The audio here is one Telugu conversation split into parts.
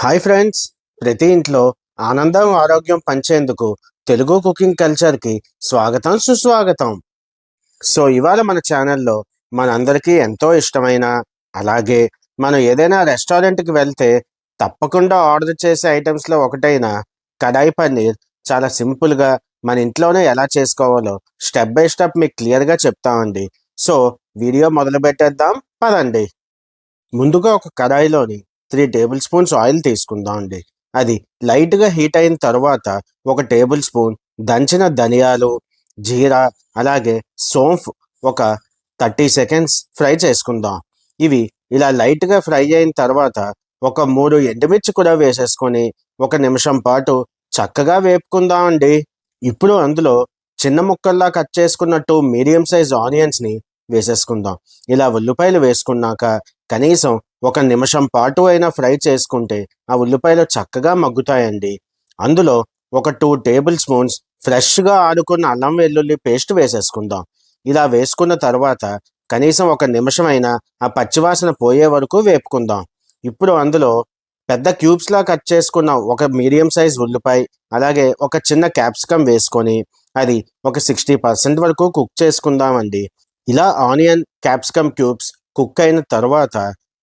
హాయ్ ఫ్రెండ్స్ ప్రతి ఇంట్లో ఆనందం ఆరోగ్యం పంచేందుకు తెలుగు కుకింగ్ కల్చర్కి స్వాగతం సుస్వాగతం. సో ఇవాళ మన ఛానల్లో మనందరికీ ఎంతో ఇష్టమైన అలాగే మనం ఏదైనా రెస్టారెంట్కి వెళ్తే తప్పకుండా ఆర్డర్ చేసే ఐటమ్స్లో ఒకటైన కడాయి పన్నీర్ చాలా సింపుల్గా మన ఇంట్లోనే ఎలా చేసుకోవాలో స్టెప్ బై స్టెప్ మీకు క్లియర్గా చెప్తామండి. సో వీడియో మొదలు పెట్టేద్దాం పదండి. ముందుగా ఒక కడాయిలోని త్రీ టేబుల్ స్పూన్స్ ఆయిల్ తీసుకుందాం అండి. అది లైట్గా హీట్ అయిన తర్వాత ఒక టేబుల్ స్పూన్ దంచిన ధనియాలు జీరా అలాగే సోంఫ్ ఒక థర్టీ సెకండ్స్ ఫ్రై చేసుకుందాం. ఇవి ఇలా లైట్గా ఫ్రై అయిన తర్వాత ఒక మూడు ఎండుమిర్చి కూడా వేసేసుకొని ఒక నిమిషం పాటు చక్కగా వేపుకుందాం అండి. ఇప్పుడు అందులో చిన్న ముక్కల్లా కట్ చేసుకున్నట్టు మీడియం సైజ్ ఆనియన్స్ని వేసేసుకుందాం. ఇలా ఉల్లిపాయలు వేసుకున్నాక కనీసం ఒక నిమిషం పాటు అయినా ఫ్రై చేసుకుంటే ఆ ఉల్లిపాయలు చక్కగా మగ్గుతాయండి. అందులో ఒక టూ టేబుల్ స్పూన్స్ ఫ్రెష్గా ఆడుకున్న అల్లం వెల్లుల్లి పేస్ట్ వేసేసుకుందాం. ఇలా వేసుకున్న తర్వాత కనీసం ఒక నిమిషం అయినా ఆ పచ్చివాసన పోయే వరకు వేపుకుందాం. ఇప్పుడు అందులో పెద్ద క్యూబ్స్లా కట్ చేసుకున్న ఒక మీడియం సైజ్ ఉల్లిపాయ అలాగే ఒక చిన్న క్యాప్సికమ్ వేసుకొని అది ఒక సిక్స్టీ పర్సెంట్ వరకు కుక్ చేసుకుందామండి. ఇలా ఆనియన్ క్యాప్సికమ్ క్యూబ్స్ కుక్ అయిన తర్వాత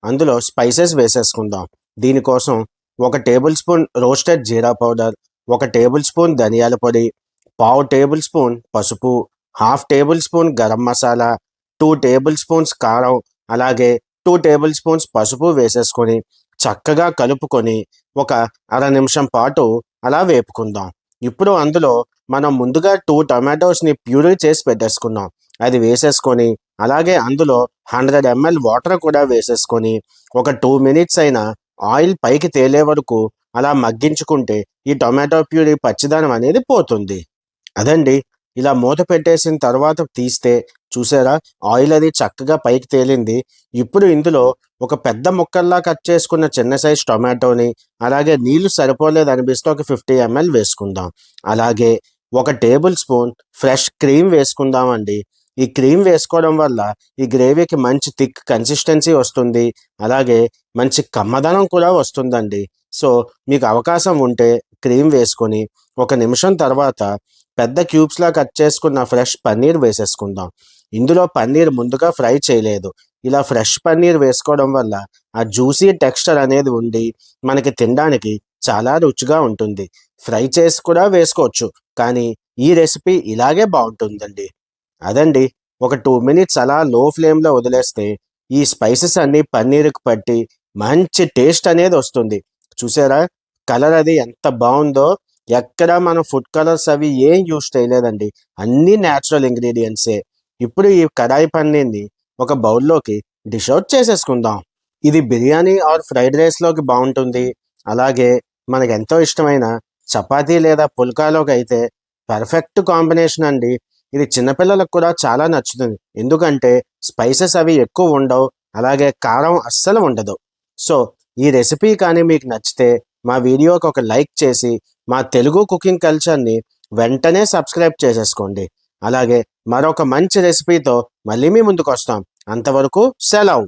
అందులో స్పైసెస్ వేసేసుకుందాం. దీనికోసం ఒక table spoon roasted jeera powder ఒక టేబుల్ స్పూన్ ధనియాల పొడి పావు టేబుల్ స్పూన్ పసుపు half tablespoon garam masala two tablespoons కారం అలాగే టూ టేబుల్ స్పూన్స్ పసుపు వేసేసుకొని చక్కగా కలుపుకొని ఒక అర నిమిషం పాటు అలా వేపుకుందాం. ఇప్పుడు అందులో మనం ముందుగా టూ టమాటోస్ని ప్యూరీ చేసి పెట్టేసుకున్నాం అది వేసేసుకొని అలాగే అందులో హండ్రెడ్ ఎంఎల్ వాటర్ కూడా వేసేసుకొని ఒక టూ మినిట్స్ అయినా ఆయిల్ పైకి తేలే వరకు అలా మగ్గించుకుంటే ఈ టొమాటో ప్యూరీ పచ్చిదనం అనేది పోతుంది. అదండి ఇలా మూత పెట్టేసిన తర్వాత తీస్తే చూసారా ఆయిల్ అది చక్కగా పైకి తేలింది. ఇప్పుడు ఇందులో ఒక పెద్ద ముక్కల్లా కట్ చేసుకున్న చిన్న సైజ్ టొమాటోని అలాగే నీళ్ళు సరిపోలేదు అనిపిస్తే ఒక ఫిఫ్టీ ఎంఎల్ వేసుకుందాం. అలాగే ఒక టేబుల్ స్పూన్ ఫ్రెష్ క్రీమ్ వేసుకుందామండి. ఈ క్రీమ్ వేసుకోవడం వల్ల ఈ గ్రేవీకి మంచి థిక్ కన్సిస్టెన్సీ వస్తుంది అలాగే మంచి కమ్మదనం కూడా వస్తుందండి. సో మీకు అవకాశం ఉంటే క్రీమ్ వేసుకొని ఒక నిమిషం తర్వాత పెద్ద క్యూబ్స్లా కట్ చేసుకున్న ఫ్రెష్ పన్నీర్ వేసేసుకుందాం. ఇందులో పన్నీర్ ముందుగా ఫ్రై చేయలేదు. ఇలా ఫ్రెష్ పన్నీర్ వేసుకోవడం వల్ల ఆ జ్యూసీ టెక్స్చర్ అనేది ఉండి మనకి తినడానికి చాలా రుచిగా ఉంటుంది. ఫ్రై చేసి కూడా వేసుకోవచ్చు కానీ ఈ రెసిపీ ఇలాగే బాగుంటుందండి. అదండి. ఒక టూ మినిట్స్ అలా లో ఫ్లేమ్లో వదిలేస్తే ఈ స్పైసెస్ అన్ని పన్నీరుకు పట్టి మంచి టేస్ట్ అనేది వస్తుంది. చూసారా? కలర్ అది ఎంత బాగుందో. ఎక్కడ మనం ఫుడ్ కలర్స్ అవి ఏం యూస్ చేయలేదండి. అన్ని న్యాచురల్ ఇంగ్రీడియంట్సే. ఇప్పుడు ఈ కడాయి పన్నీర్ని ఒక బౌల్లోకి డిష్ అవుట్ చేసేసుకుందాం. ఇది బిర్యానీ ఆర్ ఫ్రైడ్ రైస్లోకి బాగుంటుంది. అలాగే మనకు ఎంతో ఇష్టమైన చపాతీ లేదా పుల్కాలోకి అయితే పర్ఫెక్ట్ కాంబినేషన్ అండి. ఇది చిన్నపిల్లలకు కూడా చాలా నచ్చుతుంది. ఎందుకంటే స్పైసెస్ అవి ఎక్కువ ఉండవు అలాగే కారం అస్సలు ఉండదు. సో ఈ రెసిపీ కానీ మీకు నచ్చితే మా వీడియోకి ఒక లైక్ చేసి మా తెలుగు కుకింగ్ కల్చర్ని వెంటనే సబ్స్క్రైబ్ చేసేసుకోండి. అలాగే మరొక మంచి రెసిపీతో మళ్ళీ మీ ముందుకు వస్తాం. అంతవరకు సెలవు.